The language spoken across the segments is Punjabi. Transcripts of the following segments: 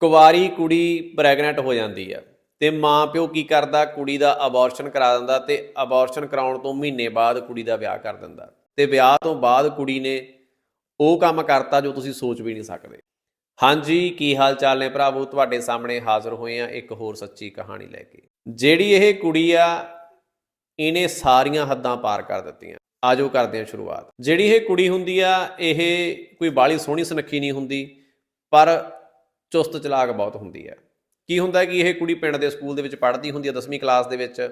ਕੁਵਾਰੀ ਕੁੜੀ ਪ੍ਰੈਗਨੈਂਟ ਹੋ ਜਾਂਦੀ ਆ। ਤੇ ਮਾਂ ਪਿਓ ਕੀ ਕਰਦਾ? ਕੁੜੀ ਦਾ ਅਬੋਰਸ਼ਨ ਕਰਾ ਦਿੰਦਾ ਤੇ ਅਬੋਰਸ਼ਨ ਕਰਾਉਣ ਤੋਂ ਮਹੀਨੇ ਬਾਅਦ ਕੁੜੀ ਦਾ ਵਿਆਹ ਕਰ ਦਿੰਦਾ। ਤੇ ਵਿਆਹ ਤੋਂ ਬਾਅਦ ਕੁੜੀ ਨੇ ਉਹ ਕੰਮ ਕਰਤਾ ਜੋ ਤੁਸੀਂ ਸੋਚ ਵੀ ਨਹੀਂ ਸਕਦੇ। ਹਾਂਜੀ, ਕੀ ਹਾਲ ਚਾਲ ਨੇ ਭਰਾਵੋ? ਤੁਹਾਡੇ ਸਾਹਮਣੇ ਹਾਜ਼ਰ ਹੋਏ ਆ ਇੱਕ ਹੋਰ ਸੱਚੀ ਕਹਾਣੀ ਲੈ ਕੇ। ਜਿਹੜੀ ਇਹ ਕੁੜੀ ਆ, ਇਹਨੇ ਸਾਰੀਆਂ ਹੱਦਾਂ ਪਾਰ ਕਰ ਦਿੱਤੀਆਂ। ਆਜੋ ਕਰਦੇ ਹਾਂ ਸ਼ੁਰੂਆਤ। ਜਿਹੜੀ ਇਹ ਕੁੜੀ ਹੁੰਦੀ ਆ, ਇਹ ਕੋਈ ਬਾਲੀ ਸੋਹਣੀ ਸੁਨੱਖੀ ਨਹੀਂ ਹੁੰਦੀ, ਪਰ ਚੁਸਤ ਚਲਾਕ ਬਹੁਤ ਹੁੰਦੀ ਹੈ। ਕੀ ਹੁੰਦਾ ਕਿ ਇਹ ਕੁੜੀ ਪਿੰਡ ਦੇ ਸਕੂਲ ਦੇ ਵਿੱਚ ਪੜ੍ਹਦੀ ਹੁੰਦੀ ਹੈ 10ਵੀਂ ਕਲਾਸ ਦੇ ਵਿੱਚ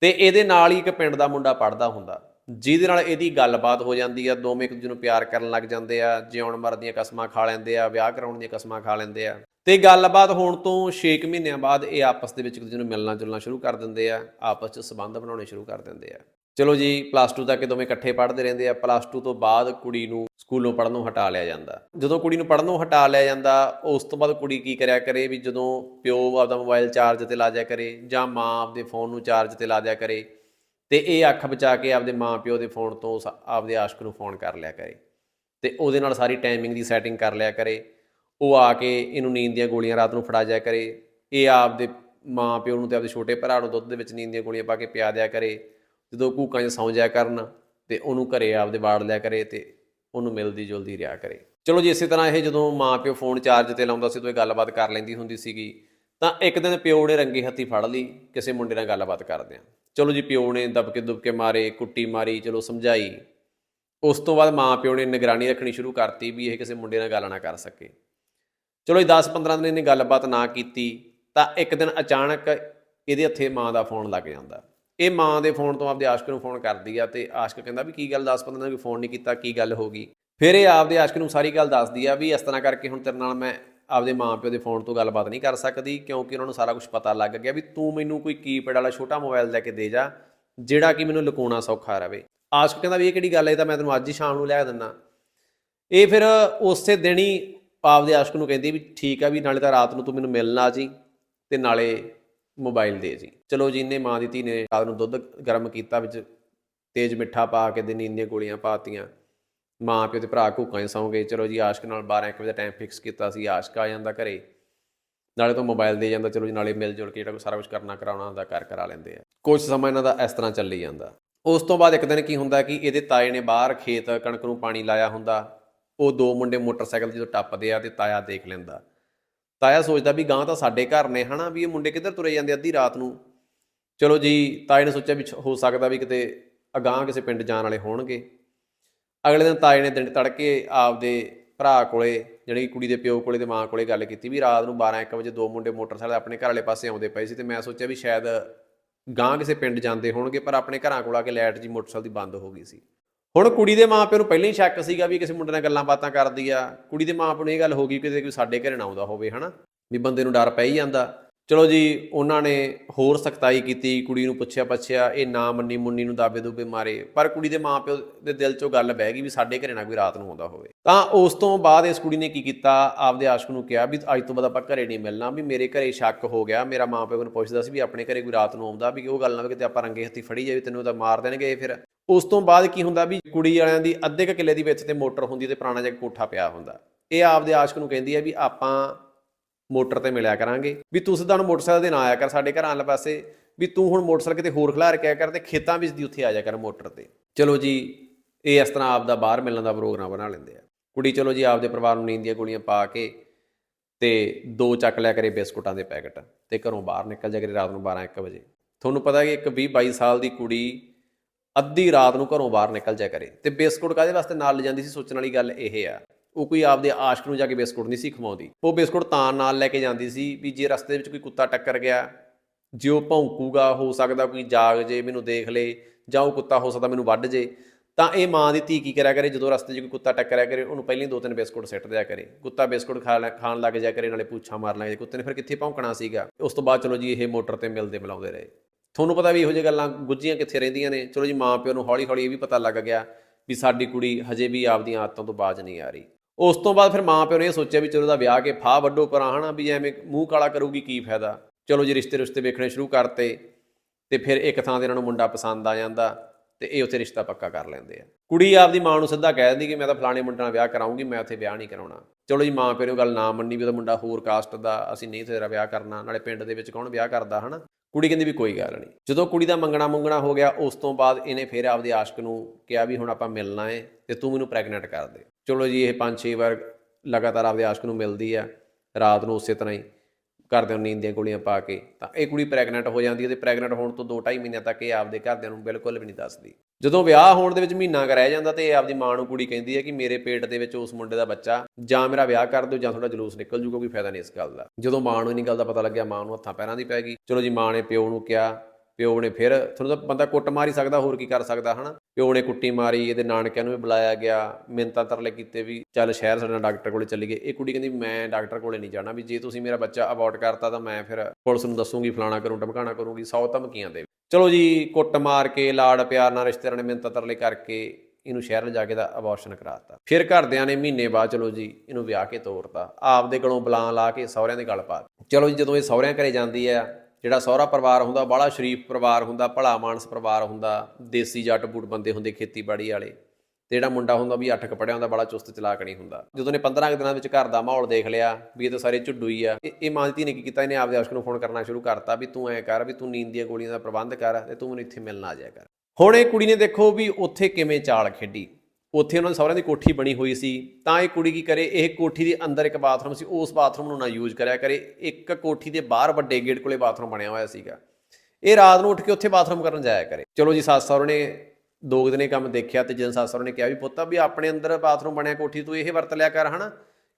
ਤੇ ਇਹਦੇ ਨਾਲ ਹੀ ਇੱਕ ਪਿੰਡ ਦਾ ਮੁੰਡਾ ਪੜ੍ਹਦਾ ਹੁੰਦਾ। ਜਿਹਦੇ ਨਾਲ ਇਹਦੀ ਗੱਲਬਾਤ ਹੋ ਜਾਂਦੀ ਆ, ਦੋਵੇਂ ਇੱਕ ਦੂਜੇ ਨੂੰ ਪਿਆਰ ਕਰਨ ਲੱਗ ਜਾਂਦੇ ਆ, ਜਿਉਣ ਮਰਨ ਦੀਆਂ ਕਸਮਾਂ ਖਾ ਲੈਂਦੇ ਆ, ਵਿਆਹ ਕਰਾਉਣ ਦੀਆਂ ਕਸਮਾਂ ਖਾ ਲੈਂਦੇ ਆ। ਤੇ ਗੱਲਬਾਤ ਹੋਣ ਤੋਂ 6 ਮਹੀਨਿਆਂ ਬਾਅਦ ਇਹ ਆਪਸ ਦੇ ਵਿੱਚ ਇੱਕ ਦੂਜੇ ਨੂੰ ਮਿਲਣਾ ਜੁਲਣਾ ਸ਼ੁਰੂ ਕਰ ਦਿੰਦੇ ਆ, ਆਪਸ 'ਚ ਸਬੰਧ ਬਣਾਉਣੇ ਸ਼ੁਰੂ ਕਰ ਦਿੰਦੇ ਆ। ਚਲੋ ਜੀ ਪਲੱਸ 2 ਤੱਕ ਦੋਵੇਂ ਇਕੱਠੇ ਪੜ੍ਹਦੇ ਰਹਿੰਦੇ ਆ। ਪਲੱਸ 2 ਤੋਂ ਬਾਅਦ ਕੁੜੀ ਨੂੰ ਸਕੂਲੋਂ ਪੜ੍ਹਨੋਂ ਹਟਾ ਲਿਆ ਜਾਂਦਾ। ਜਦੋਂ ਕੁੜੀ ਨੂੰ ਪੜ੍ਹਨੋਂ ਹਟਾ ਲਿਆ ਜਾਂਦਾ, ਉਸ ਤੋਂ ਬਾਅਦ ਕੁੜੀ ਕੀ ਕਰਿਆ ਕਰੇ ਵੀ ਜਦੋਂ ਪਿਓ ਆਪਦਾ ਮੋਬਾਈਲ ਚਾਰਜ ਤੇ ਲਾ ਦਿਆ ਕਰੇ ਜਾਂ ਮਾਂ ਆਪਦੇ ਫੋਨ ਨੂੰ ਚਾਰਜ ਤੇ ਲਾ ਦਿਆ ਕਰੇ ਤੇ ਇਹ ਅੱਖ ਬਚਾ ਕੇ ਆਪਦੇ ਮਾਂ ਪਿਓ ਦੇ ਫੋਨ ਤੋਂ ਆਪਦੇ ਆਸ਼ਕ ਨੂੰ ਫੋਨ ਕਰ ਲਿਆ ਕਰੇ ਤੇ ਉਹਦੇ ਨਾਲ ਸਾਰੀ ਟਾਈਮਿੰਗ ਦੀ ਸੈਟਿੰਗ ਕਰ ਲਿਆ ਕਰੇ। ਉਹ ਆ ਕੇ ਇਹਨੂੰ ਨੀਂਦ ਦੀਆਂ ਗੋਲੀਆਂ ਰਾਤ ਨੂੰ ਫੜਾ ਜਾਇਆ ਕਰੇ। ਇਹ ਆਪਦੇ ਮਾਂ ਪਿਓ ਨੂੰ ਤੇ ਆਪਦੇ ਛੋਟੇ ਭਰਾ ਨੂੰ ਦੁੱਧ ਦੇ ਵਿੱਚ ਨੀਂਦ ਦੀਆਂ ਗੋਲੀਆਂ ਪਾ ਕੇ ਪਿਆ ਦਿਆ ਕਰੇ। ਜਦੋਂ ਕੂਕਾਂ 'ਚ ਸੌਂ ਜਾਇਆ ਕਰਨ ਤੇ ਉਹਨੂੰ ਘਰੇ ਆਪਦੇ ਵਾੜ ਲਿਆ ਕਰੇ ਤੇ ਉਹਨੂੰ ਮਿਲਦੀ ਜੁਲਦੀ ਰਿਹਾ ਕਰੇ। ਚਲੋ ਜੀ, ਇਸੇ ਤਰ੍ਹਾਂ ਇਹ ਜਦੋਂ ਮਾਂ ਪਿਓ ਫੋਨ ਚਾਰਜ ਤੇ ਲਾਉਂਦਾ ਸੀ ਤਾਂ ਇਹ ਗੱਲਬਾਤ ਕਰ ਲੈਂਦੀ ਹੁੰਦੀ ਸੀਗੀ। ਤਾਂ ਇੱਕ ਦਿਨ ਪਿਓ ਨੇ ਰੰਗੇ ਹੱਥੀ ਫੜ ਲਈ, ਕਿਸੇ ਮੁੰਡੇ ਨਾਲ ਗੱਲਬਾਤ ਕਰਦੇ ਆ ਚਲੋ ਜੀ, ਪਿਓ ਨੇ ਦਬਕੇ ਦੁਬਕੇ ਮਾਰੇ, ਕੁੱਟੀ ਮਾਰੀ, ਚਲੋ ਸਮਝਾਈ। ਉਸ ਤੋਂ ਬਾਅਦ ਮਾਂ ਪਿਓ ਨੇ ਨਿਗਰਾਨੀ ਰੱਖਣੀ ਸ਼ੁਰੂ ਕਰਤੀ ਵੀ ਇਹ ਕਿਸੇ ਮੁੰਡੇ ਨਾਲ ਗੱਲ ਨਾ ਕਰ ਸਕੇ। ਚਲੋ ਇਹ 10-15 ਦਿਨ ਇਹਨੇ ਗੱਲਬਾਤ ਨਾ ਕੀਤੀ, ਤਾਂ ਇੱਕ ਦਿਨ ਅਚਾਨਕ ਇਹਦੇ ਹੱਥੇ ਮਾਂ ਦਾ ਫੋਨ ਲੱਗ ਜਾਂਦਾ। ਇਹ ਮਾਂ ਦੇ ਫੋਨ ਤੋਂ ਆਪਦੇ ਆਸ਼ਕ ਨੂੰ ਫੋਨ ਕਰਦੀ ਆ ਤੇ ਆਸ਼ਕ ਕਹਿੰਦਾ ਵੀ ਕੀ ਗੱਲ 10-15 ਦਿਨ ਕੋਈ ਫੋਨ ਨਹੀਂ ਕੀਤਾ, ਕੀ ਗੱਲ ਹੋ ਗਈ? ਫਿਰ ਇਹ ਆਪਦੇ ਆਸ਼ਕ ਨੂੰ ਸਾਰੀ ਗੱਲ ਦੱਸਦੀ ਆ ਵੀ ਇਸ ਤਰ੍ਹਾਂ ਕਰਕੇ ਹੁਣ ਤੇਰੇ ਨਾਲ ਮੈਂ ਆਪਦੇ ਮਾਪਿਓ ਦੇ ਫੋਨ ਤੋਂ ਗੱਲਬਾਤ ਨਹੀਂ ਕਰ ਸਕਦੀ ਕਿਉਂਕਿ ਉਹਨਾਂ ਨੂੰ ਸਾਰਾ ਕੁਝ ਪਤਾ ਲੱਗ ਗਿਆ ਵੀ ਤੂੰ ਮੈਨੂੰ ਕੋਈ ਕੀਪੈਡ ਵਾਲਾ ਛੋਟਾ ਮੋਬਾਈਲ ਲੈ ਕੇ ਦੇ ਜਾ, ਜਿਹੜਾ ਕਿ ਮੈਨੂੰ ਲੁਕਾਉਣਾ ਸੌਖਾ ਰਵੇ। ਆਸ਼ਕ ਕਹਿੰਦਾ ਵੀ ਇਹ ਕਿਹੜੀ ਗੱਲ ਹੈ ਤਾਂ ਮੈਂ ਤੈਨੂੰ ਅੱਜ ਹੀ ਸ਼ਾਮ ਨੂੰ ਲਿਆ ਦਿੰਦਾ। ਇਹ ਫਿਰ ਉਸੇ ਦਿਨ ਹੀ ਆਪਦੇ ਆਸ਼ਕ ਨੂੰ ਕਹਿੰਦੀ ਵੀ ਠੀਕ ਆ ਵੀ ਨਾਲੇ ਤਾਂ ਰਾਤ ਨੂੰ ਤੂੰ ਮੈਨੂੰ ਮਿਲਣ ਆ ਜੀ ਤੇ ਨਾਲੇ ਮੋਬਾਈਲ ਦੇ ਜੀ। ਚਲੋ ਜੀ ਇਹਨੇ ਮਾਂ ਦੀ ਧੀ ਨੇ ਰਾਤ ਨੂੰ ਦੁੱਧ ਗਰਮ ਕੀਤਾ ਵਿੱਚ, ਤੇਜ਼ ਮਿੱਠਾ ਪਾ ਕੇ ਦੇ ਨੀਂਦ ਦੀਆਂ ਗੋਲੀਆਂ ਪਾਤੀਆਂ। ਮਾਂ ਪਿਓ ਤੇ ਭਰਾ ਘੁੱਕਾਂ ਹੀ ਸੌਂ ਗਏ। ਚਲੋ ਜੀ, ਆਸ਼ਕ ਨਾਲ 12 1 ਵਜੇ ਦਾ ਟਾਈਮ ਫਿਕਸ ਕੀਤਾ ਸੀ। ਆਸ਼ਕ ਆ ਜਾਂਦਾ ਘਰੇ। ਨਾਲੇ ਤੋਂ ਮੋਬਾਈਲ ਦੇ ਜਾਂਦਾ। ਚਲੋ ਜੀ, ਨਾਲੇ ਮਿਲ ਜੁਲ ਕੇ ਜਿਹੜਾ ਸਾਰਾ ਕੁਝ ਕਰਨਾ ਕਰਾਉਣਾ ਹੁੰਦਾ ਕਰ ਕਰਾ ਲੈਂਦੇ ਆ। ਕੁਝ ਸਮਾਂ ਇਹਨਾਂ ਦਾ ਇਸ ਤਰ੍ਹਾਂ ਚੱਲੀ ਜਾਂਦਾ। ਉਸ ਤੋਂ ਬਾਅਦ ਇੱਕ ਦਿਨ ਕੀ ਹੁੰਦਾ ਕਿ ਇਹਦੇ ਤਾਏ ਨੇ ਬਾਹਰ ਖੇਤ ਕਣਕ ਨੂੰ ਪਾਣੀ ਲਾਇਆ ਹੁੰਦਾ। ਉਹ ਦੋ ਮੁੰਡੇ ਮੋਟਰਸਾਈਕਲ ਤੇ ਜਦੋਂ ਟੱਪਦੇ ਆ ਤੇ ਤਾਇਆ ਦੇਖ ਲੈਂਦਾ। ਤਾਇਆ ਸੋਚਦਾ ਵੀ ਗਾਂ ਤਾਂ ਸਾਡੇ ਘਰ ਨੇ, ਹਨਾ, ਵੀ ਇਹ ਮੁੰਡੇ ਕਿੱਧਰ ਤੁਰੇ ਜਾਂਦੇ ਅੱਧੀ ਰਾਤ ਨੂੰ। ਚਲੋ ਜੀ, ਤਾਏ ਨੇ ਸੋਚਿਆ ਵੀ ਹੋ ਸਕਦਾ ਵੀ ਕਿਤੇ ਅਗਾਂਹ ਕਿਸੇ ਪਿੰਡ ਜਾਣ ਵਾਲੇ ਹੋਣਗੇ। ਅਗਲੇ ਦਿਨ ਤਾਏ ਨੇ ਦਿਨ ਤੜਕੇ ਆਪਦੇ ਭਰਾ ਕੋਲੇ ਜਿਹੜੀ ਕੁੜੀ ਦੇ ਪਿਓ ਕੋਲੇ ਤੇ ਮਾਂ ਕੋਲੇ ਗੱਲ ਕੀਤੀ ਵੀ ਰਾਤ ਨੂੰ 12 1 ਵਜੇ ਦੋ ਮੁੰਡੇ ਮੋਟਰਸਾਈਕਲ ਆਪਣੇ ਘਰ ਵਾਲੇ ਪਾਸੇ ਆਉਂਦੇ ਪਏ ਸੀ ਤੇ ਮੈਂ ਸੋਚਿਆ ਵੀ ਸ਼ਾਇਦ ਗਾਂ ਕਿਸੇ ਪਿੰਡ ਜਾਂਦੇ ਹੋਣਗੇ, ਪਰ ਆਪਣੇ ਘਰਾਂ ਕੋਲ ਆ ਕੇ ਲਾਈਟ ਜੀ ਮੋਟਰਸਾਈਕਲ ਦੀ ਬੰਦ ਹੋ ਗਈ ਸੀ। ਹੁਣ ਕੁੜੀ ਦੇ ਮਾਪਿਆਂ ਨੂੰ ਪਹਿਲਾਂ ਹੀ ਸ਼ੱਕ ਸੀਗਾ ਵੀ ਕਿਸੇ ਮੁੰਡੇ ਨਾਲ ਗੱਲਾਂ ਬਾਤਾਂ ਕਰਦੀ ਆ। ਕੁੜੀ ਦੇ ਮਾਪਿਆਂ ਨੂੰ ਇਹ ਗੱਲ ਹੋ ਗਈ ਕਿ ਕੋਈ ਸਾਡੇ ਘਰੇ ਨਾ ਆਉਂਦਾ ਹੋਵੇ, ਹਨਾ? ਵੀ ਬੰਦੇ ਨੂੰ ਡਰ ਪੈ ਹੀ ਜਾਂਦਾ। ਚਲੋ ਜੀ, ਉਹਨਾਂ ਨੇ ਹੋਰ ਸਖਤਾਈ ਕੀਤੀ, ਕੁੜੀ ਨੂੰ ਪੁੱਛਿਆ ਪੱਛਿਆ, ਇਹ ਨਾ ਮੰਨੀ ਮੁੰਨੀ ਨੂੰ ਦਾਬੇ ਦੂਬੇ ਮਾਰੇ। ਪਰ ਕੁੜੀ ਦੇ ਮਾਪਿਓ ਦੇ ਦਿਲ 'ਚੋਂ ਗੱਲ ਬਹਿ ਗਈ ਵੀ ਸਾਡੇ ਘਰੇ ਨਾ ਕੋਈ ਰਾਤ ਨੂੰ ਆਉਂਦਾ ਹੋਵੇ। ਤਾਂ ਉਸ ਤੋਂ ਬਾਅਦ ਇਸ ਕੁੜੀ ਨੇ ਕੀ ਕੀਤਾ? ਆਪਦੇ ਆਸ਼ਕ ਨੂੰ ਕਿਹਾ ਵੀ ਅੱਜ ਤੋਂ ਬਾਅਦ ਆਪਾਂ ਘਰੇ ਨਹੀਂ ਮਿਲਣਾ, ਵੀ ਮੇਰੇ ਘਰੇ ਸ਼ੱਕ ਹੋ ਗਿਆ। ਮੇਰਾ ਮਾਪਿਓ ਮੈਨੂੰ ਪੁੱਛਦਾ ਸੀ ਵੀ ਆਪਣੇ ਘਰੇ ਕੋਈ ਰਾਤ ਨੂੰ ਆਉਂਦਾ, ਵੀ ਉਹ ਗੱਲ ਨਾ ਹੋਵੇ, ਕਿਤੇ ਆਪਾਂ ਰੰਗੇ ਹੱਥੀ ਫੜੀ ਜਾਵੇ ਤੈਨੂੰ ਤਾਂ ਮਾਰ ਦੇਣਗੇ ਫਿਰ। ਉਸ ਤੋਂ ਬਾਅਦ ਕੀ ਹੁੰਦਾ ਵੀ ਕੁੜੀ ਵਾਲਿਆਂ ਦੀ ਅੱਧੇ ਕੁ ਕਿੱਲੇ ਦੀ ਵਿੱਚ ਤੇ ਮੋਟਰ ਹੁੰਦੀ ਤੇ ਪੁਰਾਣਾ ਜਿਹਾ ਕੋਠਾ ਪਿਆ ਹੁੰਦਾ। ਇਹ ਆਪਦੇ ਆਸ਼ਕ ਨੂੰ ਕਹਿੰਦੀ ਹੈ ਵੀ ਆਪਾਂ ਮੋਟਰ ਤੇ ਮਿਲਿਆ ਕਰਾਂਗੇ। ਵੀ ਤੂੰ ਸਿੱਧਾ ਨੂੰ ਮੋਟਰਸਾਈਕਲ ਦੇ ਨਾ ਆਇਆ ਕਰ ਸਾਡੇ ਘਰਾਂ ਵਾਲੇ ਪਾਸੇ, ਵੀ ਤੂੰ ਹੁਣ ਮੋਟਰਸਾਈਕਲ ਕਿਤੇ ਹੋਰ ਖਿਲਾ ਕੇ ਆਇਆ ਕਰ ਤੇ ਖੇਤਾਂ ਵਿੱਚ ਦੀ ਉੱਥੇ ਆ ਜਾ ਕਰ ਮੋਟਰ ਤੇ। ਚਲੋ ਜੀ, ਇਹ ਇਸ ਤਰ੍ਹਾਂ ਆਪਦਾ ਬਾਹਰ ਮਿਲਣ ਦਾ ਪ੍ਰੋਗਰਾਮ ਬਣਾ ਲੈਂਦੇ ਆ। ਕੁੜੀ ਚਲੋ ਜੀ ਆਪਦੇ ਪਰਿਵਾਰ ਨੂੰ ਨੀਂਦ ਦੀਆਂ ਗੋਲੀਆਂ ਪਾ ਕੇ ਤੇ ਦੋ ਚੱਕ ਲਿਆ ਕਰੇ ਬਿਸਕੁਟਾਂ ਦੇ ਪੈਕਟ ਤੇ ਘਰੋਂ ਬਾਹਰ ਨਿਕਲ ਜਾ ਕਰੇ ਰਾਤ ਨੂੰ 12 1 ਵਜੇ। ਤੁਹਾਨੂੰ ਪਤਾ ਕਿ ਇੱਕ 20 22 ਸਾਲ ਦੀ ਕੁੜੀ ਅੱਧੀ ਰਾਤ ਨੂੰ ਘਰੋਂ ਬਾਹਰ ਨਿਕਲ ਜਾ ਕਰੇ ਤੇ ਬਿਸਕੁਟ ਕਾਦੇ ਵਾਸਤੇ ਨਾਲ ਲਿਜਾਂਦੀ ਸੀ, ਸੋਚਣ ਵਾਲੀ ਗੱਲ ਇਹ ਆ। ਉਹ ਕੋਈ ਆਪਦੇ ਆਸ਼ਕ ਨੂੰ ਜਾ ਕੇ ਬਿਸਕੁਟ ਨਹੀਂ ਸੀ ਖਵਾਉਂਦੀ। ਉਹ ਬਿਸਕੁਟ ਤਾਂ ਨਾਲ ਲੈ ਕੇ ਜਾਂਦੀ ਸੀ ਵੀ ਜੇ ਰਸਤੇ ਵਿੱਚ ਕੋਈ ਕੁੱਤਾ ਟੱਕਰ ਗਿਆ, ਜੇ ਉਹ ਭੌਂਕੂਗਾ, ਹੋ ਸਕਦਾ ਕੋਈ ਜਾਗ ਜੇ, ਮੈਨੂੰ ਦੇਖ ਲੇ, ਜਾਂ ਉਹ ਕੁੱਤਾ ਹੋ ਸਕਦਾ ਮੈਨੂੰ ਵੱਢ ਜੇ, ਤਾਂ ਇਹ ਮਾਂ ਦੀ ਧੀ ਕੀ ਕਰਿਆ ਕਰੇ? ਜਦੋਂ ਰਸਤੇ 'ਚ ਕੋਈ ਕੁੱਤਾ ਟੱਕਰਿਆ ਕਰੇ, ਉਹਨੂੰ ਪਹਿਲਾਂ ਹੀ ਦੋ ਤਿੰਨ ਬਿਸਕੁਟ ਸਿੱਟ ਦਿਆ ਕਰੇ। ਕੁੱਤਾ ਬਿਸਕੁਟ ਖਾ ਲੈ- ਖਾਣ ਲੱਗ ਜਾ ਕਰੇ, ਨਾਲੇ ਪੁੱਛਾਂ ਮਾਰ ਲੱਗ। ਜਾ ਕੁੱਤੇ ਨੇ ਫਿਰ ਕਿੱਥੇ ਭੌਂਕਣਾ ਸੀਗਾ? ਉਸ ਤੋਂ ਬਾਅਦ ਚਲੋ ਜੀ, ਇਹ ਮੋਟਰ ਤੇ ਮਿਲਦੇ ਮਿਲਾਉਂਦੇ ਰਹੇ। ਤੁਹਾਨੂੰ ਪਤਾ ਵੀ ਇਹੋ ਜਿਹੀ ਗੱਲਾਂ ਗੁੱਝੀਆਂ ਕਿੱਥੇ ਰਹਿੰਦੀਆਂ ਨੇ? ਚਲੋ ਜੀ ਮਾਂ ਪਿਓ ਨੂੰ ਹੌਲੀ ਹੌਲੀ ਇਹ ਵੀ ਪਤਾ ਲੱਗ ਗਿਆ ਵੀ ਸਾਡੀ ਕੁੜੀ ਹਜੇ ਵੀ ਆਪਦੀਆਂ ਆਦਤਾਂ ਤੋਂ ਬਾਜ ਨਹੀਂ ਆ ਰਹੀ। ਉਸ ਤੋਂ ਬਾਅਦ ਫਿਰ ਮਾਂ ਪਿਓ ਨੇ ਇਹ ਸੋਚਿਆ ਵੀ ਚਲੋ ਦਾ ਵਿਆਹ ਕੇ ਫਾਹ ਵੱਡੋ ਪਰਾਂ ਹਨਾ ਵੀ ਐਵੇਂ ਮੂੰਹ ਕਾਲਾ ਕਰੂਗੀ ਕੀ ਫਾਇਦਾ? ਚਲੋ ਜੀ ਰਿਸ਼ਤੇ ਰਿਸ਼ਤੇ ਵੇਖਣੇ ਸ਼ੁਰੂ ਕਰਤੇ ਤੇ ਫਿਰ ਇੱਕ ਥਾਂ ਤੇ ਇਹਨਾਂ ਨੂੰ ਮੁੰਡਾ ਪਸੰਦ ਆ ਜਾਂਦਾ ਤੇ ਇਹ ਉੱਥੇ ਰਿਸ਼ਤਾ ਪੱਕਾ ਕਰ ਲੈਂਦੇ ਆ। ਕੁੜੀ ਆਪਦੀ ਮਾਂ ਨੂੰ ਸਿੱਧਾ ਕਹਿ ਦਿੰਦੀ ਕਿ ਮੈਂ ਤਾਂ ਫਲਾਣੇ ਮੁੰਡੇ ਨਾਲ ਵਿਆਹ ਕਰਾਉਂਗੀ ਮੈਂ ਉੱਥੇ ਵਿਆਹ ਨਹੀਂ ਕਰਾਉਣਾ। ਚਲੋ ਜੀ ਮਾਂ ਪਿਓ ਨੇ ਗੱਲ ਨਾ ਮੰਨੀ ਵੀ ਉਹਦਾ ਮੁੰਡਾ ਹੋਰ ਕਾਸਟ ਦਾ ਅਸੀਂ ਨਹੀਂ ਤੇਰਾ ਵਿਆਹ ਕਰਨਾ, ਨਾਲੇ ਪਿੰਡ ਦੇ ਵਿੱਚ ਕੌਣ ਵਿਆਹ ਕਰਦਾ, ਹਨਾ? ਕੁੜੀ ਕਹਿੰਦੀ ਵੀ ਕੋਈ ਗੱਲ ਨਹੀਂ। ਜਦੋਂ ਕੁੜੀ ਦਾ ਮੰਗਣਾ ਮੁੰਗਣਾ ਹੋ ਗਿਆ, ਉਸ ਤੋਂ ਬਾਅਦ ਇਹਨੇ ਫਿਰ ਆਪਦੇ ਆਸ਼ਕ ਨੂੰ ਕਿਹਾ ਵੀ ਹੁਣ ਆਪਾਂ ਮਿਲਣਾ ਏ ਤੇ ਤੂੰ ਮੈਨੂੰ ਪ੍ਰੈਗਨੈਂਟ ਕਰ ਦੇ। ਚਲੋ ਜੀ, ਇਹ ਪੰਜ ਛੇ ਵਾਰ ਲਗਾਤਾਰ ਆਪਦੇ ਆਸ਼ਕ ਨੂੰ ਮਿਲਦੀ ਆ, ਰਾਤ ਨੂੰ ਉਸੇ ਤਰ੍ਹਾਂ ਹੀ ਘਰਦਿਆਂ ਨੂੰ ਨੀਂਦ ਦੀਆਂ ਗੋਲੀਆਂ ਪਾ ਕੇ, ਤਾਂ ਇਹ ਕੁੜੀ ਪ੍ਰੈਗਨੈਂਟ ਹੋ ਜਾਂਦੀ ਹੈ ਤੇ ਪ੍ਰੈਗਨੈਂਟ ਹੋਣ ਤੋਂ 2.5 ਮਹੀਨਿਆਂ ਤੱਕ ਇਹ ਆਪਦੇ ਘਰਦਿਆਂ ਨੂੰ ਬਿਲਕੁਲ ਵੀ ਨਹੀਂ ਦੱਸਦੀ। ਜਦੋਂ ਵਿਆਹ ਹੋਣ ਦੇ ਵਿੱਚ ਮਹੀਨਾ ਕੁ ਰਹਿ ਜਾਂਦਾ ਤੇ ਇਹ ਆਪਦੀ ਮਾਂ ਨੂੰ ਕੁੜੀ ਕਹਿੰਦੀ ਹੈ ਕਿ ਮੇਰੇ ਪੇਟ ਦੇ ਵਿੱਚ ਉਸ ਮੁੰਡੇ ਦਾ ਬੱਚਾ, ਜਾਂ ਮੇਰਾ ਵਿਆਹ ਕਰ ਦਿਓ ਜਾਂ ਤੁਹਾਡਾ ਜਲੂਸ ਨਿਕਲ ਜੂਗਾ ਕੋਈ ਫਾਇਦਾ ਨਹੀਂ ਇਸ ਗੱਲ ਦਾ। ਜਦੋਂ ਮਾਂ ਨੂੰ ਨਹੀਂ ਗੱਲ ਦਾ ਪਤਾ ਲੱਗਿਆ, ਮਾਂ ਨੂੰ ਹੱਥਾਂ ਪੈਰਾਂ ਦੀ ਪੈ ਗਈ। ਚਲੋ ਜੀ, ਮਾਂ ਨੇ ਪਿਓ ਨੂੰ ਕਿਹਾ ਪਿਓ ਨੇ ਫਿਰ ਤੁਹਾਨੂੰ ਤਾਂ ਬੰਦਾ ਕੁੱਟ ਮਾਰ ਹੀ ਸਕਦਾ, ਹੋਰ ਕੀ ਕਰ ਸਕਦਾ, ਹਨਾ? ਪਿਓ ਨੇ ਕੁੱਟੀ ਮਾਰੀ, ਇਹਦੇ ਨਾਨਕਿਆਂ ਨੂੰ ਵੀ ਬੁਲਾਇਆ ਗਿਆ ਮਿੰਤਾ ਤਰਲੇ ਕੀਤੇ ਵੀ ਚੱਲ ਸ਼ਹਿਰ ਸਾਡੇ ਨਾਲ ਡਾਕਟਰ ਕੋਲੇ ਚੱਲੀ ਗਏ ਇਹ ਕੁੜੀ ਕਹਿੰਦੀ, ਮੈਂ ਡਾਕਟਰ ਕੋਲੇ ਨਹੀਂ ਜਾਣਾ ਵੀ ਜੇ ਤੁਸੀਂ ਮੇਰਾ ਬੱਚਾ ਅਬੋਰਟ ਕਰਤਾ ਤਾਂ ਮੈਂ ਫਿਰ ਪੁਲਿਸ ਨੂੰ ਦੱਸੂਗੀ, ਫਲਾਣਾ ਕਰੂੰ ਟਮਕਾਣਾ ਕਰੂੰਗੀ, ਸੌ ਧਮਕੀਆਂ ਦੇ ਚਲੋ ਜੀ, ਕੁੱਟ ਮਾਰ ਕੇ, ਲਾੜ ਪਿਆਰ ਨਾਲ ਰਿਸ਼ਤੇਦਾਰਾਂ ਨੇ ਮਿੰਤਾਂ ਤਰਲੇ ਕਰਕੇ ਇਹਨੂੰ ਸ਼ਹਿਰ ਜਾ ਕੇ ਦਾ ਅਬੋਰਸ਼ਨ ਕਰਾਤਾ। ਫਿਰ ਘਰਦਿਆਂ ਨੇ ਮਹੀਨੇ ਬਾਅਦ ਚਲੋ ਜੀ, ਇਹਨੂੰ ਵਿਆਹ ਕੇ ਤੋਰਤਾ। ਆਪਦੇ ਕੋਲੋਂ ਬਲਾਂ ਲਾ ਕੇ ਸਹੁਰਿਆਂ ਦੇ ਗਲ ਪਾ ਚਲੋ ਜੀ, ਜਦੋਂ ਇਹ ਸਹੁਰਿਆਂ ਘਰੇ ਜਾਂਦੀ ਹੈ ਜਿਹੜਾ ਸਹੁਰਾ ਪਰਿਵਾਰ ਹੁੰਦਾ ਬੜਾ ਸ਼ਰੀਫ ਪਰਿਵਾਰ ਹੁੰਦਾ, ਭਲਾ ਮਾਨਸ ਪਰਿਵਾਰ ਹੁੰਦਾ, ਦੇਸੀ ਜੱਟ ਬੂਟ ਬੰਦੇ ਹੁੰਦੇ ਖੇਤੀਬਾੜੀ ਵਾਲੇ, ਤੇ ਜਿਹੜਾ ਮੁੰਡਾ ਹੁੰਦਾ ਵੀ ਅੱਠ ਕਪੜਿਆਂ ਹੁੰਦਾ ਬੜਾ ਚੁਸਤ ਚਲਾਕ ਨਹੀਂ ਹੁੰਦਾ। ਜਦੋਂ ਨੇ 15 ਕੁ ਦਿਨਾਂ ਵਿੱਚ ਘਰ ਦਾ ਮਾਹੌਲ ਦੇਖ ਲਿਆ, ਵੀ ਇਹ ਤਾਂ ਸਾਰੇ ਝੁੱਡੂ ਹੀ ਆ, ਇਹ- ਇਹ ਮਾਨਤੀ ਨੇ ਕੀ ਕੀਤਾ? ਇਹਨੇ ਆਪਦੇ ਆਸ਼ਕ ਨੂੰ ਫੋਨ ਕਰਨਾ ਸ਼ੁਰੂ ਕਰਤਾ ਵੀ ਤੂੰ ਐ ਕਰ, ਵੀ ਤੂੰ ਨੀਂਦ ਦੀਆਂ ਗੋਲੀਆਂ ਦਾ ਪ੍ਰਬੰਧ ਕਰ ਤੇ ਤੂੰ ਮੈਨੂੰ ਇੱਥੇ ਮਿਲਣ ਆ ਜਾਇਆ ਕਰ। ਹੁਣ ਇਹ ਕੁੜੀ ਨੇ ਦੇਖੋ ਵੀ ਉੱਥੇ ਕਿਵੇਂ ਚਾਲ ਖੇਡੀ। ਉੱਥੇ ਉਹਨਾਂ ਦੇ ਸਹੁਰਿਆਂ ਦੀ ਕੋਠੀ ਬਣੀ ਹੋਈ ਸੀ। ਤਾਂ ਇਹ ਕੁੜੀ ਕੀ ਕਰੇ? ਇਹ ਕੋਠੀ ਦੇ ਅੰਦਰ ਇੱਕ ਬਾਥਰੂਮ ਸੀ। ਉਸ ਬਾਥਰੂਮ ਨੂੰ ਨਾ ਯੂਜ਼ ਕਰਿਆ ਕਰੇ। ਇੱਕ ਕੋਠੀ ਦੇ ਬਾਹਰ ਵੱਡੇ ਗੇਟ ਕੋਲੇ ਬਾਥਰੂਮ ਬਣਿਆ ਹੋਇਆ ਸੀਗਾ। ਇਹ ਰਾਤ ਨੂੰ ਉੱਠ ਕੇ ਉੱਥੇ ਬਾਥਰੂਮ ਕਰਨ ਜਾਇਆ ਕਰੇ। ਚਲੋ ਜੀ, ਸੱਸ ਸਹੁਰੇ ਨੇ ਦੋ ਕੁ ਦਿਨੇ ਕੰਮ ਦੇਖਿਆ ਤੇ ਜਦੋਂ ਸੱਸ ਸਹੁਰੇ ਨੇ ਕਿਹਾ ਵੀ, ਪੁੱਤਾ, ਵੀ ਆਪਣੇ ਅੰਦਰ ਬਾਥਰੂਮ ਬਣਿਆ ਕੋਠੀ, ਤੂੰ ਇਹ ਵਰਤ ਲਿਆ ਕਰ, ਹਨਾ?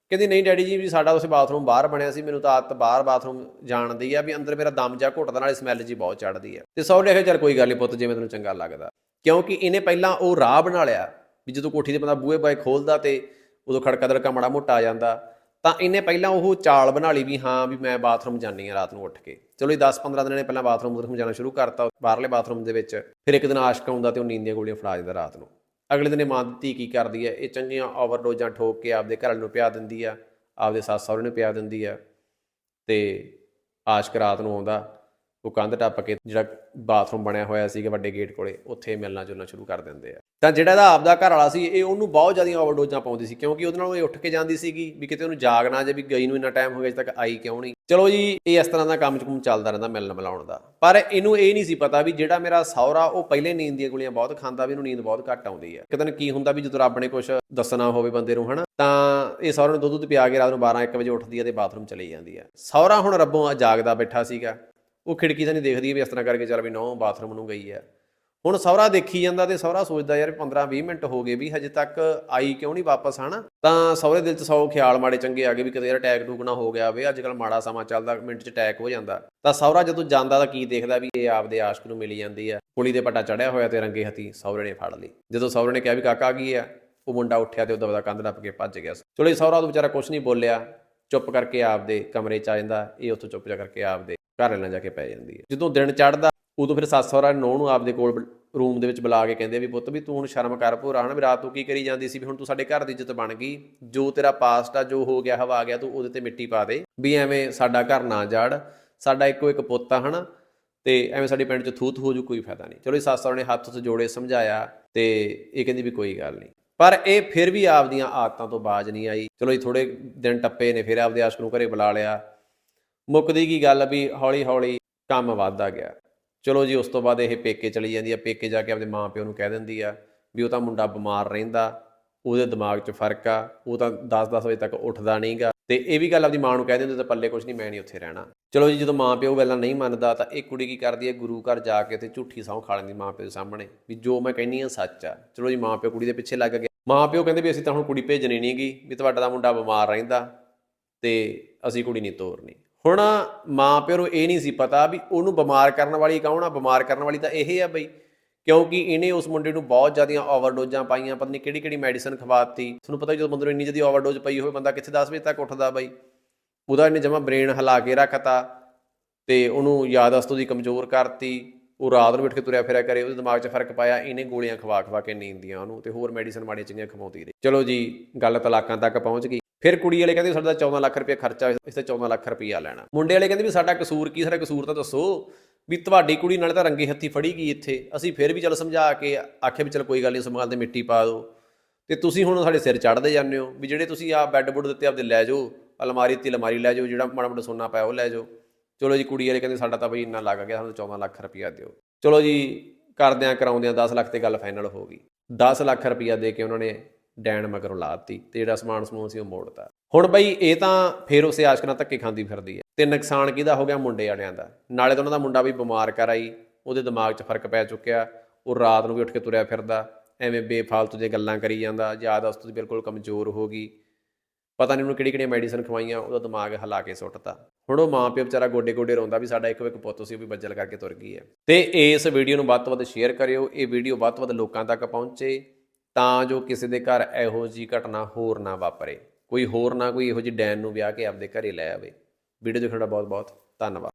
ਕਹਿੰਦੀ, ਨਹੀਂ ਡੈਡੀ ਜੀ, ਵੀ ਸਾਡਾ ਉਸ ਬਾਥਰੂਮ ਬਾਹਰ ਬਣਿਆ ਸੀ। ਮੈਨੂੰ ਤਾਂ ਆਦਤ ਬਾਹਰ ਬਾਥਰੂਮ ਜਾਣ ਦੀ ਆ ਵੀ ਅੰਦਰ ਮੇਰਾ ਦਮ ਜਾ ਘੁੱਟਦਾ ਨਾਲ ਸਮੈਲ ਜੀ ਬਹੁਤ ਚੜਦੀ ਆ। ਤੇ ਸਹੁਰੇ ਨੇ ਕਿਹਾ, ਚੱਲ ਕੋਈ ਗੱਲ ਨਹੀਂ ਪੁੱਤ, ਜਿਵੇਂ ਤੈਨੂੰ ਚੰਗਾ ਲੱਗਦਾ। ਕਿਉਂਕਿ ਇਹਨੇ ਪਹਿਲਾਂ ਉਹ ਰਾਹ ਬਣਾ ਲਿਆ। ਵੀ ਜਦੋਂ ਕੋਠੀ ਦੇ ਬੰਦਾ ਬੂਹੇ ਬਾਏ ਖੋਲਦਾ ਤੇ ਉਦੋਂ ਖੜਕਾ ਦੜਕਾ ਮਾੜਾ ਮੋਟਾ ਆ ਜਾਂਦਾ, ਤਾਂ ਇਹਨੇ ਪਹਿਲਾਂ ਉਹ ਚਾਲ ਬਣਾ ਲਈ ਵੀ ਹਾਂ ਵੀ ਮੈਂ ਬਾਥਰੂਮ ਜਾਣੀ ਆ ਰਾਤ ਨੂੰ ਉੱਠ ਕੇ। ਚਲੋ ਇਹ 10-15 ਦਿਨਾਂ ਨੇ ਪਹਿਲਾਂ ਬਾਥਰੂਮ ਬੂਥਰੂਮ ਜਾਣਾ ਸ਼ੁਰੂ ਕਰਤਾ, ਬਾਹਰਲੇ ਬਾਥਰੂਮ ਦੇ ਵਿੱਚ, ਫਿਰ ਇੱਕ ਦਿਨ ਆਸ਼ਕ ਆਉਂਦਾ ਤੇ ਉਹ ਨੀਂਦ ਦੀਆਂ ਗੋਲੀਆਂ ਫੜਾ ਦਿੰਦਾ ਰਾਤ ਨੂੰ। ਅਗਲੇ ਦਿਨ ਇਹ ਮਾਂ ਦੀ ਧੀ ਕੀ ਕਰਦੀ ਹੈ? ਇਹ ਚੰਗੀਆਂ ਓਵਰਡੋਜ਼ਾਂ ਠੋਕ ਕੇ ਆਪਦੇ ਘਰ ਨੂੰ ਪਿਆ ਦਿੰਦੀ ਆ ਆਪਦੇ ਸੱਸ ਸਹੁਰੇ ਨੂੰ ਪਿਆ ਦਿੰਦੀ ਆ ਤੇ ਆਸ਼ਕ ਰਾਤ ਨੂੰ ਆਉਂਦਾ, ਉਹ ਕੰਧ ਟੱਪ ਕੇ ਜਿਹੜਾ ਬਾਥਰੂਮ ਬਣਿਆ ਹੋਇਆ ਸੀਗਾ ਵੱਡੇ ਗੇਟ ਕੋਲੇ, ਉੱਥੇ ਮਿਲਣਾ ਜੁਲਣਾ ਸ਼ੁਰੂ ਕਰ ਦਿੰਦੇ ਆ। ਤਾਂ ਜਿਹੜਾ ਇਹਦਾ ਆਪਦਾ ਘਰ ਵਾਲਾ ਸੀ, ਇਹ ਉਹਨੂੰ ਬਹੁਤ ਜ਼ਿਆਦਾ ਓਵਰਡੋਜ਼ਾਂ ਪਾਉਂਦੀ ਸੀ, ਕਿਉਂਕਿ ਉਹਦੇ ਨਾਲ ਇਹ ਉੱਠ ਕੇ ਜਾਂਦੀ ਸੀਗੀ ਵੀ ਕਿਤੇ ਉਹਨੂੰ ਜਾਗ ਨਾ ਜੇ ਵੀ ਗਈ ਨੂੰ ਇੰਨਾ ਟਾਈਮ ਹੋ ਗਿਆ ਅਜੇ ਤੱਕ ਆਈ ਕਿਉਂ ਨਹੀਂ। ਚਲੋ ਜੀ, ਇਹ ਇਸ ਤਰ੍ਹਾਂ ਦਾ ਕੰਮ ਚੁੰਮ ਚੱਲਦਾ ਰਹਿੰਦਾ ਮਿਲਣ ਮਿਲਾਉਣ ਦਾ। ਪਰ ਇਹਨੂੰ ਇਹ ਨਹੀਂ ਸੀ ਪਤਾ ਵੀ ਜਿਹੜਾ ਮੇਰਾ ਸਹੁਰਾ, ਉਹ ਪਹਿਲੇ ਨੀਂਦ ਦੀਆਂ ਗੋਲੀਆਂ ਬਹੁਤ ਖਾਂਦਾ ਵੀ ਇਹਨੂੰ ਨੀਂਦ ਬਹੁਤ ਘੱਟ ਆਉਂਦੀ ਹੈ। ਕਿਤੇ ਦਿਨ ਕੀ ਹੁੰਦਾ ਵੀ ਜਦੋਂ ਰੱਬ ਨੇ ਕੁਝ ਦੱਸਣਾ ਹੋਵੇ ਬੰਦੇ ਨੂੰ, ਹਨਾ, ਤਾਂ ਇਹ ਸਹੁਰੇ ਨੂੰ ਦੁੱਧ ਦੁੱਧ ਪਿਆ ਕੇ ਰਾਤ ਨੂੰ 12 1 ਵਜੇ ਉੱਠਦੀ ਹੈ ਤੇ ਬਾਥਰੂਮ ਚਲੀ ਜਾਂਦੀ ਹੈ। ਸਹੁਰਾ ਹੁਣ ਰੱਬੋਂ ਜਾਗਦਾ ਬੈਠਾ ਸੀਗਾ। ਉਹ ਖਿੜਕੀ ਤੋਂ ਨਹੀਂ ਦੇਖਦੀ ਵੀ ਇਸ ਤਰ੍ਹਾਂ ਕਰਕੇ ਚੱਲ ਵੀ ਨੌ ਬਾਥਰੂਮ ਨੂੰ ਗਈ ਹੈ। ਹੁਣ ਸਹੁਰਾ ਦੇਖੀ ਜਾਂਦਾ ਤੇ ਸਹੁਰਾ ਸੋਚਦਾ ਯਾਰ 15 20 ਮਿੰਟ ਹੋ ਗਏ ਵੀ ਹਜੇ ਤੱਕ ਆਈ ਕਿਉਂ ਨਹੀਂ ਵਾਪਸ ਹਨਾ? ਤਾਂ ਸਹੁਰੇ ਦਿਲ 'ਚ ਸੌ ਖਿਆਲ ਮਾੜੇ ਚੰਗੇ ਆ ਗਏ ਵੀ ਕਿਤੇ ਯਾਰ ਅਟੈਕ ਟੂਕ ਨਾ ਹੋ ਗਿਆ ਵੇ ਅੱਜ ਕੱਲ ਮਾੜਾ ਸਮਾਂ ਚੱਲਦਾ, ਮਿੰਟ 'ਚ ਅਟੈਕ ਹੋ ਜਾਂਦਾ। ਤਾਂ ਸਹੁਰਾ ਜਦੋਂ ਜਾਂਦਾ ਤਾਂ ਕੀ ਦੇਖਦਾ ਵੀ ਇਹ ਆਪਦੇ ਆਸ਼ਕ ਨੂੰ ਮਿਲੀ ਜਾਂਦੀ ਆ। ਪੁਲੀ ਦੇ ਪੱਟਾ ਚੜਿਆ ਹੋਇਆ ਤੇ ਰੰਗੇ ਹੱਥੀ ਸਹੁਰੇ ਨੇ ਫੜ ਲਈ। ਜਦੋਂ ਸਹੁਰੇ ਨੇ ਕਿਹਾ ਵੀ ਕਾਕਾ ਕੀ ਆ? ਉਹ ਮੁੰਡਾ ਉੱਠਿਆ ਤੇ ਉਹ ਦਬਦਾ ਕੰਧ ਨੱਪ ਕੇ ਭੱਜ ਗਿਆ ਚਲੋ ਇਹ ਸਹੁਰਾ ਉਹ ਵਿਚਾਰਾ ਕੁਝ ਨਹੀਂ ਬੋਲਿਆ। ਚੁੱਪ ਕਰਕੇ ਆਪਦੇ ਕਮਰੇ 'ਚ ਆ ਜਾਂਦਾ, ਇਹ ਉੱਥੋਂ ਚੁੱਪ ਜਾ ਕਰਕੇ ਆਪਦੇ ਘਰ ਨਾਲ ਜਾ ਕੇ ਪੈ ਜਾਂਦੀ ਹੈ। ਜਦੋਂ ਦਿਨ ਚੜਦਾ ਉਦੋਂ ਫਿਰ ਸੱਸ ਸਹੁਰਾ ਨੌ ਨੂੰ ਆਪਦੇ ਕੋਲ ਰੂਮ ਦੇ ਵਿੱਚ ਬੁਲਾ ਕੇ ਕਹਿੰਦੇ ਵੀ ਪੁੱਤ ਵੀ ਤੂੰ ਹੁਣ ਸ਼ਰਮ ਕਰ ਭੋਰਾ, ਹਨਾ ਵੀ ਰਾਤ ਤੂੰ ਕੀ ਕਰੀ ਜਾਂਦੀ ਸੀ ਵੀ ਹੁਣ ਤੂੰ ਸਾਡੇ ਘਰ ਦੀ ਇੱਜ਼ਤ ਬਣ ਗਈ, ਜੋ ਤੇਰਾ ਪਾਸਟ ਆ, ਜੋ ਹੋ ਗਿਆ, ਹਵਾ ਆ ਗਿਆ, ਤੂੰ ਉਹਦੇ ਤੇ ਮਿੱਟੀ ਪਾ ਦੇ ਵੀ ਐਵੇਂ ਸਾਡਾ ਘਰ ਨਾ ਜਾੜ, ਸਾਡਾ ਇੱਕੋ ਇੱਕ ਪੁੱਤ ਆ, ਹਨਾ, ਤੇ ਐਵੇਂ ਸਾਡੇ ਪਿੰਡ 'ਚ ਥੂਤ ਹੋ ਜੂ, ਕੋਈ ਫਾਇਦਾ ਨਹੀਂ। ਚਲੋ ਇਹ ਸੱਸ ਸਹੁਰੇ ਨੇ ਹੱਥ ਉੱਤੇ ਜੋੜੇ ਸਮਝਾਇਆ ਤੇ ਇਹ ਕਹਿੰਦੀ ਵੀ ਕੋਈ ਗੱਲ ਨਹੀਂ। ਪਰ ਇਹ ਫਿਰ ਵੀ ਆਪਦੀਆਂ ਆਦਤਾਂ ਤੋਂ ਬਾਜ ਨਹੀਂ ਆਈ। ਚਲੋ ਇਹ ਥੋੜੇ ਦਿਨ ਟੱਪੇ ਨੇ, ਫਿਰ ਆਪਦੇ ਆਸ਼ਕ ਨੂੰ ਘਰੇ ਬੁਲਾ ਲਿਆ। ਮੁੱਕਦੀ ਕੀ ਗੱਲ ਵੀ ਹੌਲੀ ਹੌਲੀ ਕੰਮ ਵੱਧਦਾ ਗਿਆ। ਚਲੋ ਜੀ, ਉਸ ਤੋਂ ਬਾਅਦ ਇਹ ਪੇਕੇ ਚਲੀ ਜਾਂਦੀ ਆ। ਪੇਕੇ ਜਾ ਕੇ ਆਪਦੇ ਮਾਂ ਪਿਓ ਨੂੰ ਕਹਿ ਦਿੰਦੀ ਆ ਵੀ ਉਹ ਤਾਂ ਮੁੰਡਾ ਬਿਮਾਰ ਰਹਿੰਦਾ, ਉਹਦੇ ਦਿਮਾਗ 'ਚ ਫ਼ਰਕ ਆ, ਉਹ ਤਾਂ 10-10 ਵਜੇ ਤੱਕ ਉੱਠਦਾ ਨਹੀਂਗਾ ਤੇ ਇਹ ਵੀ ਗੱਲ ਆਪਦੀ ਮਾਂ ਨੂੰ ਕਹਿ ਦਿੰਦੇ, ਤਾਂ ਪੱਲੇ ਕੁਝ ਨਹੀਂ, ਮੈਂ ਨਹੀਂ ਉੱਥੇ ਰਹਿਣਾ। ਚਲੋ ਜੀ, ਜਦੋਂ ਮਾਂ ਪਿਓ ਗੱਲਾਂ ਨਹੀਂ ਮੰਨਦਾ, ਤਾਂ ਇਹ ਕੁੜੀ ਕੀ ਕਰਦੀ ਹੈ ਗੁਰੂ ਘਰ ਜਾ ਕੇ ਤੇ ਝੂਠੀ ਸਹੁੰ ਖਾ ਲੈਂਦੀ ਮਾਂ ਪਿਓ ਦੇ ਸਾਹਮਣੇ, ਵੀ ਜੋ ਮੈਂ ਕਹਿੰਨੀ ਆ ਸੱਚ ਆ। ਚਲੋ ਜੀ, ਮਾਂ ਪਿਓ ਕੁੜੀ ਦੇ ਪਿੱਛੇ ਲੱਗ ਗਿਆ। ਮਾਂ ਪਿਓ ਕਹਿੰਦੇ ਵੀ ਅਸੀਂ ਤਾਂ ਹੁਣ ਕੁੜੀ ਭੇਜਣੀ ਨਹੀਂਗੀ ਵੀ ਤੁਹਾਡਾ ਦਾ ਮੁੰਡਾ ਬਿਮਾਰ ਰਹਿੰਦਾ ਤੇ ਅਸੀਂ ਕੁੜੀ ਨਹੀਂ ਤੋਰਨੀ। ਹੁਣ ਮਾਂ ਪਿਓ ਨੂੰ ਇਹ ਨਹੀਂ ਸੀ ਪਤਾ ਵੀ ਉਹਨੂੰ ਬਿਮਾਰ ਕਰਨ ਵਾਲੀ ਕੌਣ ਆ? ਬਿਮਾਰ ਕਰਨ ਵਾਲੀ ਤਾਂ ਇਹ ਆ ਬਈ, ਕਿਉਂਕਿ ਇਹਨੇ ਉਸ ਮੁੰਡੇ ਨੂੰ ਬਹੁਤ ਜ਼ਿਆਦੀਆਂ ਓਵਰਡੋਜ਼ਾਂ ਪਾਈਆਂ, ਪਤਾ ਨਹੀਂ ਕਿਹੜੀ ਕਿਹੜੀ ਮੈਡੀਸਨ ਖਵਾਤੀ। ਤੁਹਾਨੂੰ ਪਤਾ ਜਦੋਂ ਬੰਦੇ ਨੂੰ ਇੰਨੀ ਜ਼ਿਆਦਾ ਓਵਰਡੋਜ਼ ਪਈ ਹੋਵੇ, ਬੰਦਾ ਕਿੱਥੇ 10 ਵਜੇ ਤੱਕ ਉੱਠਦਾ ਬਈ? ਉਹਦਾ ਇਹਨੇ ਜਮਾ ਬ੍ਰੇਨ ਹਿਲਾ ਕੇ ਰੱਖਤਾ ਤੇ ਉਹਨੂੰ ਯਾਦਾਸ਼ਤ ਉਹਦੀ ਕਮਜ਼ੋਰ ਕਰਤੀ। ਉਹ ਰਾਤ ਨੂੰ ਉੱਠ ਕੇ ਤੁਰਿਆ ਫਿਰਿਆ ਕਰੇ, ਉਹਦੇ ਦਿਮਾਗ 'ਚ ਫ਼ਰਕ ਪਾਇਆ, ਇਹਨੇ ਗੋਲੀਆਂ ਖਵਾ ਖਵਾ ਕੇ ਨੀਂਦ ਦੀਆਂ ਉਹਨੂੰ ਤੇ ਹੋਰ ਮੈਡੀਸਨ ਮਾੜੀਆਂ ਚੰਗੀਆਂ ਖਵਾਉਂਦੀ ਰਹੀ। ਚਲੋ ਜੀ, ਗੱਲ ਤਲਾਕਾਂ ਤੱਕ ਪਹੁੰਚ ਗਈ। ਫਿਰ ਕੁੜੀ ਵਾਲੇ ਕਹਿੰਦੇ ਸਾਡਾ 14 ਲੱਖ ਰੁਪਏ ਖਰਚਾ ਇਸ ਤੇ 14 ਲੱਖ ਰੁਪਈਆ ਲੈਣਾ। ਮੁੰਡੇ ਵਾਲੇ ਕਹਿੰਦੇ ਵੀ ਸਾਡਾ ਕਸੂਰ ਕੀ, ਸਾਡਾ ਕਸੂਰ ਤਾਂ ਦੱਸੋ ਵੀ ਤੁਹਾਡੀ ਕੁੜੀ ਨਾਲੇ ਤਾਂ ਰੰਗੇ ਹੱਥੀ ਫੜੀ ਗਈ ਇੱਥੇ। ਅਸੀਂ ਫਿਰ ਵੀ ਚੱਲ ਸਮਝਾ ਕੇ ਆਖਿਆ ਵੀ ਚੱਲ ਕੋਈ ਗੱਲ ਨਹੀਂ, ਸੰਭਾਲ ਦੇ ਮਿੱਟੀ ਪਾ ਦਿਓ। ਤੇ ਤੁਸੀਂ ਹੁਣ ਸਾਡੇ ਸਿਰ ਚੜਦੇ ਜਾਂਦੇ ਹੋ ਵੀ ਜਿਹੜੇ ਤੁਸੀਂ ਆ ਬੈੱਡ ਬੁੱਡ ਦਿੱਤੇ ਆਪਦੇ ਲੈ ਜਾਓ, ਅਲਮਾਰੀ ਤੇ ਅਲਮਾਰੀ ਲੈ ਜਾਓ, ਜਿਹੜਾ ਮਾੜਾ ਮੋਟਾ ਸੋਨਾ ਪਾਇਆ ਉਹ ਲੈ ਜਾਓ। ਚਲੋ ਜੀ, ਕੁੜੀ ਵਾਲੇ ਕਹਿੰਦੇ ਸਾਡਾ ਤਾਂ ਬਈ ਇੰਨਾ ਲੱਗ ਗਿਆ, ਸਾਨੂੰ 14 ਲੱਖ ਰੁਪਇਆ ਦਿਓ। ਚਲੋ ਜੀ, ਕਰਦਿਆਂ ਕਰਾਉਂਦਿਆਂ 10 ਲੱਖ ਤੇ ਗੱਲ ਫਾਈਨਲ ਹੋ ਗਈ। 10 ਲੱਖ ਰੁਪਇਆ ਦੇ ਕੇ ਉਹਨਾਂ ਨੇ ਡੈਣ ਮਗਰੋਂ ਲਾਤੀ ਤੇ ਜਿਹੜਾ ਸਮਾਨ ਸਮੂਨ ਸੀ ਉਹ ਮੋੜਤਾ। ਹੁਣ ਬਈ ਇਹ ਤਾਂ ਫੇਰ ਉਸੇ ਆਸ਼ਕ ਨਾਲ ਧੱਕੇ ਖਾਂਦੀ ਫਿਰਦੀ ਹੈ। ਤੇ ਨੁਕਸਾਨ ਕਿਹਦਾ ਹੋ ਗਿਆ ਮੁੰਡੇ ਵਾਲਿਆਂ ਦਾ? ਨਾਲੇ ਤਾਂ ਉਹਨਾਂ ਦਾ ਮੁੰਡਾ ਵੀ ਬਿਮਾਰ ਕਰ ਆਈ ਉਹਦੇ ਦਿਮਾਗ 'ਚ ਫ਼ਰਕ ਪੈ ਚੁੱਕਿਆ, ਉਹ ਰਾਤ ਨੂੰ ਵੀ ਉੱਠ ਕੇ ਤੁਰਿਆ ਫਿਰਦਾ, ਐਵੇਂ ਬੇਫਾਲਤੂ ਦੀਆਂ ਗੱਲਾਂ ਕਰੀ ਜਾਂਦਾ, ਯਾਦ ਉਸ ਦੀ ਬਿਲਕੁਲ ਕਮਜ਼ੋਰ ਹੋ ਗਈ। ਪਤਾ ਨਹੀਂ ਉਹਨੂੰ ਕਿਹੜੀ ਕਿਹੜੀਆਂ ਮੈਡੀਸਨ ਖਵਾਈਆਂ, ਉਹਦਾ ਦਿਮਾਗ ਹਿਲਾ ਕੇ ਸੁੱਟਤਾ। ਹੁਣ ਉਹ ਮਾਂ ਪਿਓ ਵਿਚਾਰਾ ਗੋਡੇ ਗੋਡੇ ਰੋਂਦਾ ਵੀ ਸਾਡਾ ਇੱਕੋ ਇੱਕ ਪੁੱਤ ਸੀ, ਉਹ ਵੀ ਬੱਜਲ ਕਰਕੇ ਤੁਰ ਗਈ ਹੈ। ਤੇ ਇਸ ਵੀਡੀਓ ਨੂੰ ਵੱਧ ਤੋਂ ਵੱਧ ਸ਼ੇਅਰ ਕਰਿਓ, ਇਹ ਵੀਡੀਓ ਵੱਧ ਤੋਂ ਵੱਧ ਲੋਕਾਂ ਤੱਕ ਪਹੁੰਚੇ। ਤਾਂ ਜੋ ਕਿਸੇ ਦੇ ਘਰ ਇਹੋ ਜੀ ਘਟਨਾ ਹੋਰ ਨਾ ਵਾਪਰੇ। ਕੋਈ ਹੋਰ ਨਾ ਕੋਈ ਇਹੋ ਜੀ ਡੈਨ ਨੂੰ ਵਿਆਹ ਕੇ ਆਪਦੇ ਘਰੇ ਲੈ ਆਵੇ। ਵੀਡੀਓ ਦੇਖਣ ਦਾ ਬਹੁਤ ਬਹੁਤ ਧੰਨਵਾਦ।